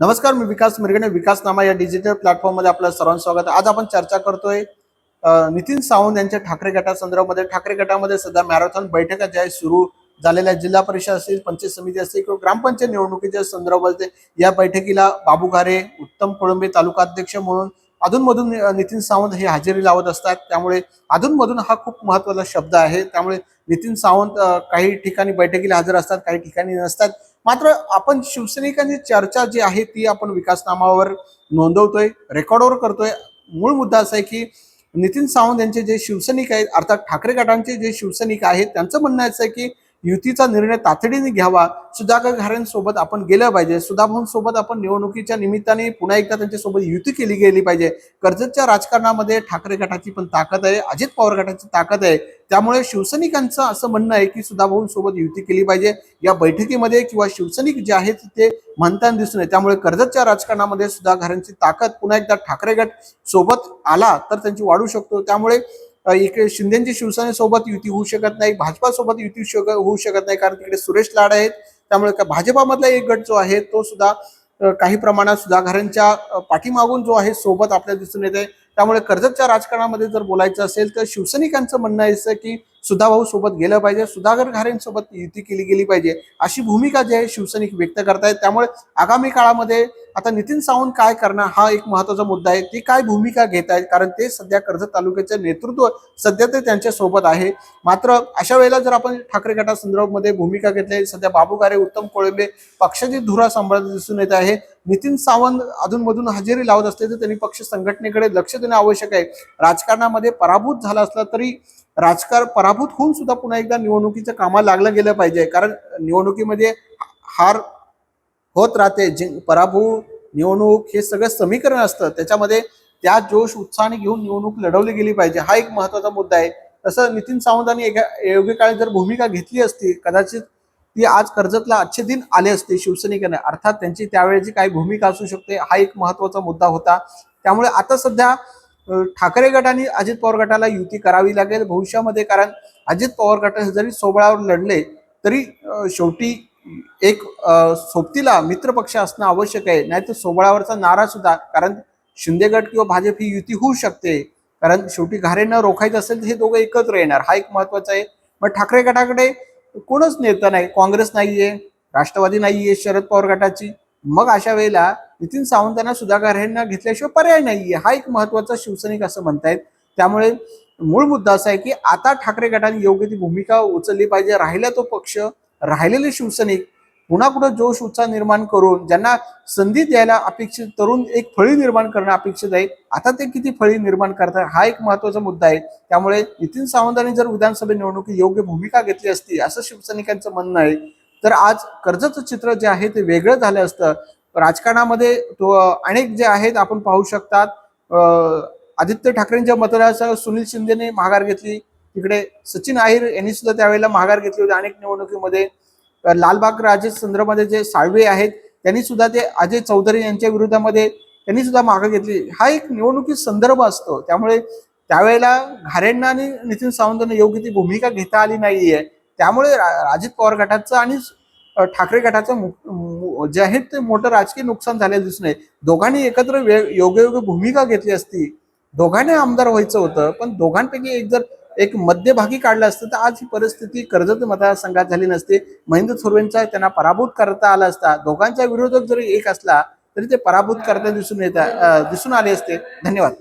नमस्कार मी विकास मिरगणे विकास नामा या डिजिटल प्लॅटफॉर्ममध्ये आपलं सर्वांचं स्वागत. आज आपण चर्चा करतोय नितीन सावंत यांच्या ठाकरे गटासंदर्भामध्ये. ठाकरे गटामध्ये सध्या मॅरेथॉन बैठका ज्या आहेत सुरू झालेल्या जिल्हा परिषद असतील पंचायत समिती असतील किंवा ग्रामपंचायत निवडणुकीच्या संदर्भात या बैठकीला बाबू घारे उत्तम कोळंबे तालुका अध्यक्ष म्हणून अधूनमधून नितीन सावंत हे हजेरी लावत असतात. त्यामुळे अधूनमधून हा खूप महत्त्वाचा शब्द आहे. त्यामुळे नितीन सावंत काही ठिकाणी बैठकीला हजर असतात काही ठिकाणी नसतात. मात्र आपण शिवसैनिकांची चर्चा जी आहे ती आपण विकासनामावर नोंदवतोय रेकॉर्डवर करतोय. मूळ मुद्दा असा आहे की नितीन सावंत यांचे जे शिवसैनिक आहेत अर्थात ठाकरे गटांचे जे शिवसैनिक आहेत त्यांचं म्हणणं असं आहे की युतीचा निर्णय तातडीने घ्यावा. सुधाकर घारेंसोबत आपण गेलं पाहिजे. सुधाभाऊन सोबत आपण निवडणुकीच्या निमित्ताने पुन्हा एकदा त्यांच्यासोबत युती केली गेली पाहिजे. कर्जतच्या राजकारणामध्ये ठाकरे गटाची पण ताकद आहे. अजित पवार गटाची ताकद आहे. त्यामुळे शिवसैनिकांचं असं म्हणणं आहे की सुधाभाऊन सोबत युती केली पाहिजे. या बैठकीमध्ये किंवा शिवसैनिक जे आहेत ते म्हणताना दिसून येते त्यामुळे कर्जतच्या राजकारणामध्ये सुधाघरांची ताकद पुन्हा एकदा ठाकरे गट सोबत आला तर त्यांची वाढू शकतो. त्यामुळे एक इकडे शिंदेची शिवसेनेसोबत युती होऊ शकत नाही भाजपासोबत युती होऊ शकत नाही कारण तिकडे सुरेश लाड आहेत. त्यामुळे का- भाजपामधला एक गट जो आहे तो सुद्धा काही प्रमाणात सुधाकरांच्या पाठीमागून जो आहे सोबत आपल्याला दिसून येते त्यामुळे कर्जतच्या राजकारणामध्ये जर बोलायचं असेल तर शिवसैनिकांचं म्हणणं आहे असं की सुधाभाऊ सोबत गेलं पाहिजे सुधाकर घारेंसोबत युती केली गेली पाहिजे अशी भूमिका जी आहे शिवसैनिक व्यक्त करतायत. त्यामुळे आगामी काळामध्ये आता नितीन सावंत काय करणार हा एक महत्त्वाचा मुद्दा आहे. ते काय भूमिका घेत आहेत कारण ते सध्या कर्जत तालुक्याचं नेतृत्व सध्या ते त्यांच्यासोबत आहे. मात्र अशा वेळेला जर आपण ठाकरे गटासंदर्भामध्ये भूमिका घेतली सध्या बाबू गारे उत्तम कोळंबे पक्षाची धुरा सांभाळत दिसून येत आहे. नितीन सावंत अधूनमधून हजेरी लावत असले तर त्यांनी पक्ष संघटनेकडे लक्ष देणं आवश्यक आहे. राजकारणामध्ये पराभूत झाला असला तरी राजकारण पराभूत होऊन सुद्धा पुन्हा एकदा निवडणुकीचं कामाला लागलं गेलं पाहिजे. कारण निवडणुकीमध्ये हार होत राहते. जिं पराभूत निवडणूक हे सगळं समीकरण असतं. त्याच्यामध्ये त्या जोश उत्साहाने घेऊन निवडणूक लढवली गेली पाहिजे. हा एक महत्त्वाचा मुद्दा आहे. तसं नितीन सावंतांनी एका योग्य काळी जर भूमिका घेतली असती कदाचित ती आज कर्जतला अच्छे दिन आले असते शिवसैनिकांना. अर्थात त्यांची त्यावेळेची काय भूमिका असू शकते. हा एक महत्त्वाचा मुद्दा होता. त्यामुळे आता सध्या ठाकरे गट आणि अजित पवार गटाला युती करावी लागेल भविष्यामध्ये. कारण अजित पवार गट जरी सोबळावर लढले तरी शेवटी एक सोबतीला मित्रपक्ष असणं आवश्यक आहे. नाहीतर सोबळावरचा नारा सुद्धा कारण शिंदे गट किंवा भाजप ही युती होऊ शकते. कारण शेवटी घारेंना रोखायचं असेल तर हे दोघं एकत्र येणार. हा एक महत्त्वाचा आहे. मग ठाकरे गटाकडे कोणच नेता नाही काँग्रेस नाहीये राष्ट्रवादी नाहीये शरद पवार गटाची. मग अशा वेळेला नितीन सावंतांना सुधाकर यांना घेतल्याशिवाय पर्याय नाहीये. हा एक महत्त्वाचा शिवसैनिक असं म्हणतायत. त्यामुळे मूळ मुद्दा असा आहे की आता ठाकरे गटाने योग्य ती भूमिका उचलली पाहिजे. राहिला तो पक्ष राहिलेले शिवसैनिक पुन्हा कुठं जोश उत्साह निर्माण करून ज्यांना संधी द्यायला अपेक्षित तरुण एक फळी निर्माण करणं अपेक्षित आहे आता ते किती फळी निर्माण करतात हा एक महत्त्वाचा मुद्दा आहे. त्यामुळे नितीन सावंतांनी जर विधानसभा निवडणुकीत योग्य भूमिका घेतली असती असं शिवसैनिकांचं म्हणणं आहे तर आज कर्जचं चित्र जे आहे ते वेगळं झालं असतं. राजकारणामध्ये तो अनेक जे आहेत आपण पाहू शकतात. आदित्य ठाकरेंच्या मतदारासह सुनील शिंदेने माघार घेतली. तिकडे सचिन अहिर यांनी सुद्धा त्यावेळेला माघार घेतली होती अनेक निवडणुकीमध्ये. लालबाग राजे संदर्भामध्ये जे साळवे आहेत त्यांनी सुद्धा ते अजय चौधरी यांच्या विरोधामध्ये त्यांनी सुद्धा मागं घेतली. हा एक निवडणुकी संदर्भ असतो. त्यामुळे त्यावेळेला घारेंना आणि नितीन सावंतांना योग्य ती भूमिका घेता आली नाहीये. त्यामुळे अजित पवार गटाचं आणि ठाकरे गटाचं मु- जे आहे ते मोठं राजकीय नुकसान झालेलं दिसून आहे. दोघांनी एकत्र योग्य योग्य भूमिका घेतली असती. दोघांनी आमदार व्हायचं होतं पण दोघांपैकी एक जर एक मध्यभागी काढलं असतं तर आज ही परिस्थिती कर्जत मतदारसंघात झाली नसते. महेंद्र थोरवेंचा त्यांना पराभूत करता आला असता. दोघांच्या विरोधक जरी एक असला तरी ते पराभूत करता दिसून येत दिसून आले असते. धन्यवाद.